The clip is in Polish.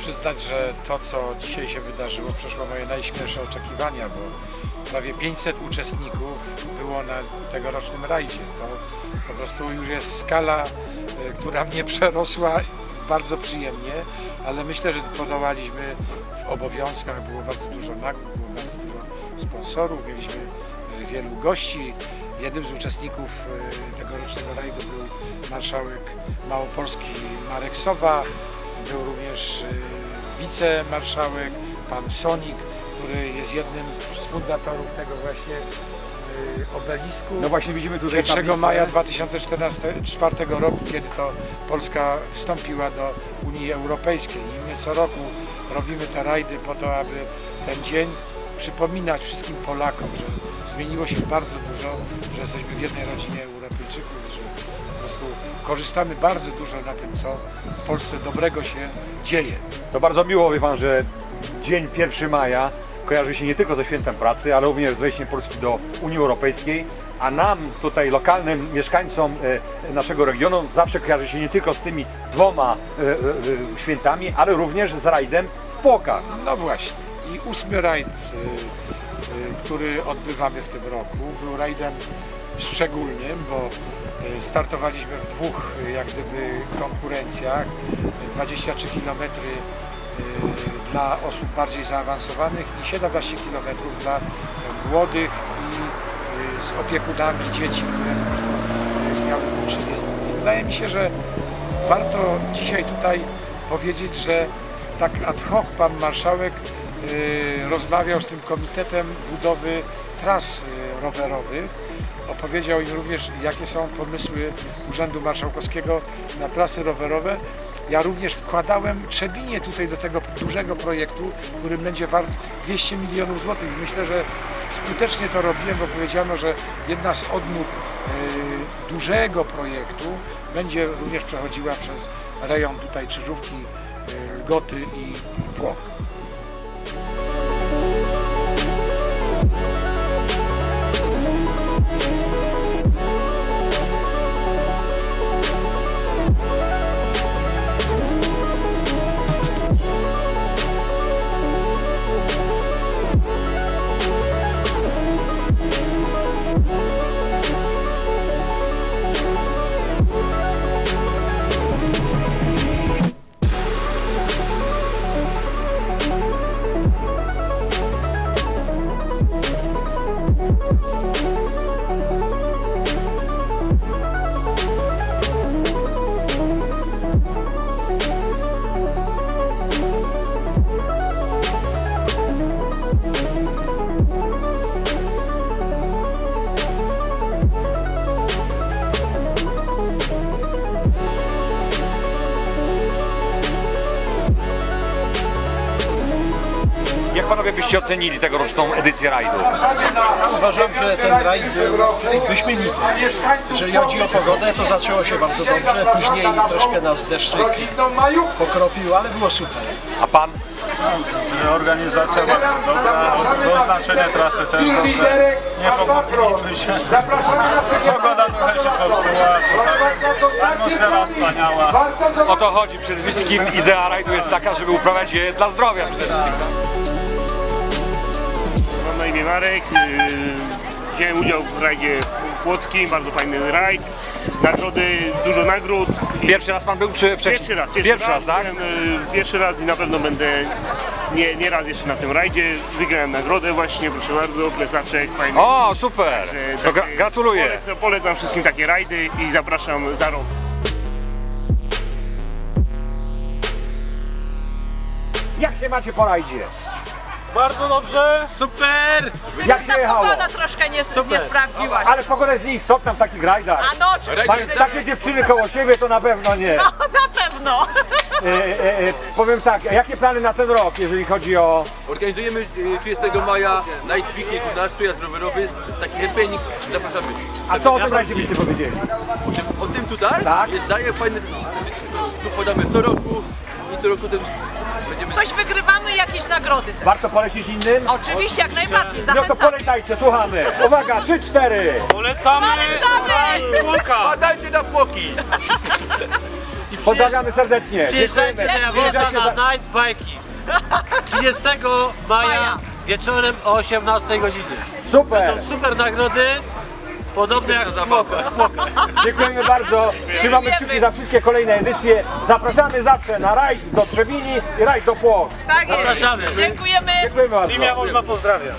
przyznać, że to, co dzisiaj się wydarzyło, przeszło moje najśmielsze oczekiwania, bo prawie 500 uczestników było na tegorocznym rajdzie. To po prostu już jest skala, y, która mnie przerosła bardzo przyjemnie, ale myślę, że podołaliśmy w obowiązkach. Było bardzo dużo nagród, było bardzo dużo sponsorów, mieliśmy y, wielu gości. Jednym z uczestników y, tegorocznego rajdu był marszałek Małopolski Marek Sowa, był również y, wicemarszałek pan Sonik, który jest jednym z fundatorów tego właśnie y, obelisku. No właśnie widzimy tutaj 1 tablicę. maja 2004 roku, kiedy to Polska wstąpiła do Unii Europejskiej. I my co roku robimy te rajdy po to, aby ten dzień przypominać wszystkim Polakom, że zmieniło się bardzo dużo, że jesteśmy w jednej rodzinie Europejczyków i że po prostu korzystamy bardzo dużo na tym, co w Polsce dobrego się dzieje. To bardzo miło, wie Pan, że dzień 1 maja kojarzy się nie tylko ze świętem pracy, ale również z wejściem Polski do Unii Europejskiej, a nam tutaj lokalnym mieszkańcom e, naszego regionu zawsze kojarzy się nie tylko z tymi dwoma e, e, świętami, ale również z rajdem w Płokach. No właśnie. I ósmy rajd, który odbywamy w tym roku, był rajdem szczególnym, bo y, startowaliśmy w dwóch y, jak gdyby konkurencjach. 23 km dla osób bardziej zaawansowanych i 17 km dla y, młodych i y, z opiekunami dzieci, które y, miały. I Wydaje mi się, że warto dzisiaj tutaj powiedzieć, że tak ad hoc pan marszałek y, rozmawiał z tym komitetem budowy tras y, rowerowych. Opowiedział im również, jakie są pomysły Urzędu Marszałkowskiego na trasy rowerowe. Ja również wkładałem Trzebinie tutaj do tego dużego projektu, który będzie wart 200 milionów złotych. Myślę, że skutecznie to robiłem, bo powiedziano, że jedna z odnóg y, dużego projektu będzie również przechodziła przez rejon tutaj Czyżówki, y, Lgoty i Płok. Jak Panowie byście ocenili tegoroczną edycję rajdu? Uważam, że ten rajd był wyśmienity. Jeżeli chodzi o pogodę, to zaczęło się bardzo dobrze, później troszkę nas deszczyk pokropił, ale było super. A Pan? Organizacja bardzo dobra, zaznaczenie trasy też dobre. Nie pogubimy się. Pogoda trochę się popsuła, atmosfera wspaniała. O to chodzi przede wszystkim. Idea rajdu jest taka, żeby uprawiać je dla zdrowia przede wszystkim. Mam na imię Marek. yy, Wziąłem udział w rajdzie płockim, bardzo fajny rajd. Nagrody, dużo nagród. Pierwszy raz Pan był czy wcześniej? Pierwszy raz, Pierwszy, raz, tak? Byłem, yy, Pierwszy raz i na pewno będę nie, nie raz jeszcze na tym rajdzie. Wygrałem nagrodę właśnie, proszę bardzo, plecaczek, fajny. O, super! Także takie- gratuluję. Polecam, polecam wszystkim takie rajdy i zapraszam za rok. Jak się macie po rajdzie? Bardzo dobrze. Jak się jechało? Pogoda troszkę nie, nie sprawdziła. Ale pogoda jest nieistotna w takich rajdach. A no, oczywiście. Mając takie dziewczyny koło siebie, to na pewno nie. No, na pewno. E, e, e, powiem tak, a jakie plany na ten rok, jeżeli chodzi o... Organizujemy y, 30 maja Night Picnic u nas, przejazd rowerowy, taki happening, zapraszamy. A co o tym rajdzie byście powiedzieli? O tym, o tym tutaj Tak. jest daje fajne, tu podamy co roku i co roku ten. Coś wygrywamy, jakieś nagrody. Warto polecić innym? Oczywiście, jak najbardziej. No to Zachęcam. polecajcie, słuchamy. Uwaga, trzy, cztery. Polecamy. Polecamy! Łuka. Badajcie na płoki! Pozdrawiamy serdecznie. Przyjeżdżajcie na za- na Night Bike'i. 30 maja wieczorem o 18 godzinie. Super. To super nagrody, podobne jak w. Dziękujemy bardzo. Trzymamy kciuki za wszystkie kolejne edycje. Zapraszamy zawsze na rajd do Trzebini i rajd do Płoch. Tak jest. Zapraszamy. Dziękujemy. Dziękujemy bardzo. Team Jaworzno pozdrawia.